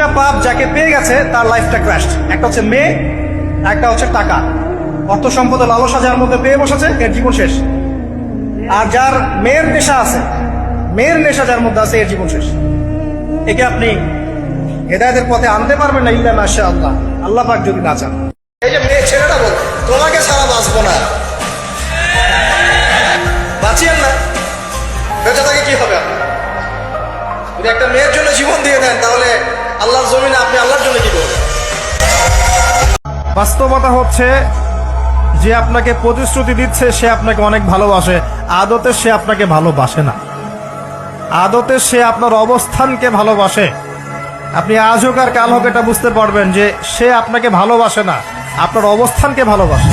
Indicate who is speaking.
Speaker 1: দুইটা পাপ যাকে পেয়ে গেছে, তার লাইফটা ক্র্যাশড একটা হচ্ছে মেয়ে, একটা হচ্ছে টাকা। অর্থ সম্পদ লালসা যার মধ্যে পেয়ে বসেছে, এর জীবন শেষ। আর যার মেয়ের নেশা আছে, মেয়ের নেশা যার মধ্যে আছে, এর জীবন শেষ। একে আপনি হেদায়তের পথে আনতে পারবেন না ইল্লা মাসা আল্লাহ আল্লাহ পাক যদি না চান। এই যে মেয়ে, ছেলেটা বল, তোমাকে ছাড়া বাঁচবো না। বাঁচিয়েন না। বেঁচে থাকে কি হবে? আপনার যদি একটা মেয়ের জন্য জীবন দিয়ে দেন, তাহলে বাস্তবতা হচ্ছে যে আপনাকে প্রতিশ্রুতি দিচ্ছে, সে আপনাকে অনেক ভালোবাসে। আদতে সে আপনাকে ভালোবাসে না। আদতে সে আপনার অবস্থানকে ভালোবাসে। আপনি আজ হোক আর কাল হোক এটা বুঝতে পারবেন যে সে আপনাকে ভালোবাসে না, আপনার অবস্থানকে ভালোবাসে।